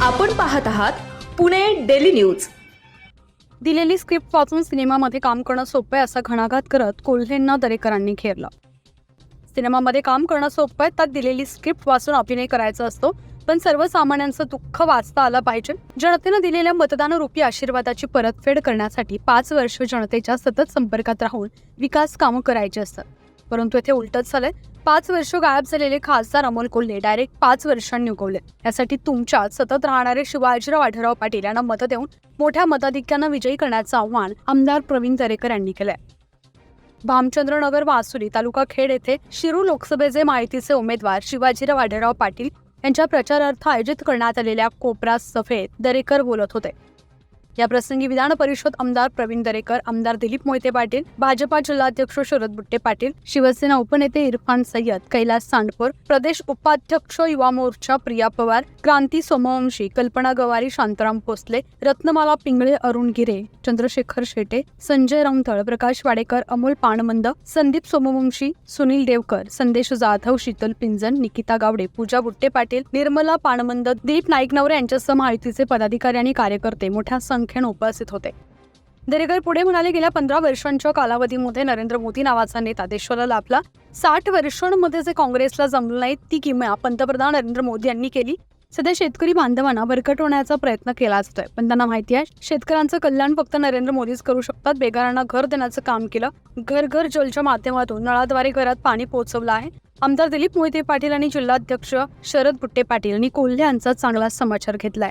आपण पाहत आहात पुणे डेली न्यूज. दिलेली स्क्रिप्ट वाचून सिनेमामध्ये काम करणं सोपं आहे असा घणाघात करत कोल्हेंना दरेकरांनी घेरलं. सिनेमामध्ये काम करणं सोपं आहे त्यात दिलेली स्क्रिप्ट वाचून अभिनय करायचा असतो. पण सर्वसामान्यांचं दुःख वाचता आलं पाहिजे. जनतेनं दिलेल्या मतदानरूपी आशीर्वादाची परतफेड करण्यासाठी पाच वर्ष जनतेच्या सतत संपर्कात राहून विकास कामं करायची असतात. परंतु येथे उलटच झालंय. पाच वर्ष गायब झालेले खासदार अमोल कोल्हे डायरेक्ट पाच वर्षांनी उगवले. यासाठी तुमच्यात सतत राहणारे शिवाजीराव आढळराव पाटील यांना मतं देऊन मोठ्या मताधिक्यानं विजयी करण्याचं आव्हान आमदार प्रवीण दरेकर यांनी केलंय. भामचंद्रनगर वासुरी तालुका खेड येथे शिरू लोकसभेचे माहितीचे उमेदवार शिवाजीराव आढळराव पाटील यांच्या प्रचारार्थ आयोजित करण्यात आलेल्या कोपरा सभेत दरेकर बोलत होते. या प्रसंगी विधान परिषद आमदार प्रवीण दरेकर आमदार दिलीप मोहिते पाटील भाजपा जिल्हाध्यक्ष शरद बुट्टे पाटील शिवसेना उपनेते इरफान सय्यद कैलास सांडपूर प्रदेश उपाध्यक्ष युवा मोर्चा प्रिया पवार क्रांती सोमवंशी कल्पना गवारी शांताराम भोसले रत्नमाला पिंगळे अरुण गिरे चंद्रशेखर शेटे संजय रामथळ प्रकाश वाडेकर अमोल पाणमंद संदीप सोमवंशी सुनील देवकर संदेश जाधव शीतल पिंजन निकिता गावडे पूजा बुट्टे पाटील निर्मला पाणमंद दिलीप नाईकनवरे यांच्यासह माहितीचे पदाधिकारी आणि कार्यकर्ते मोठ्या संख्येनं उपस्थित होते. दरेकर पुढे म्हणाले गेल्या पंधरा वर्षांच्या कालावधीमध्ये नरेंद्र मोदी नावाचा नेता देशाला लाभला साठ वर्षांमध्ये जे काँग्रेसला जमलं नाही ती किमया पंतप्रधान नरेंद्र मोदी यांनी केली. सध्या शेतकरी बांधवांना भरकटवण्याचा प्रयत्न केला जातोय. पण त्यांना माहिती आहे शेतकऱ्यांचं कल्याण फक्त नरेंद्र मोदीच करू शकतात. बेघरांना घर देण्याचं काम केलं. घर घर जलच्या माध्यमातून नळाद्वारे घरात पाणी पोहोचवलं आहे. आमदार दिलीप मोहिते पाटील आणि जिल्हाध्यक्ष शरद बुट्टे पाटील यांनी कोल्हे यांचा चांगला समाचार घेतलाय.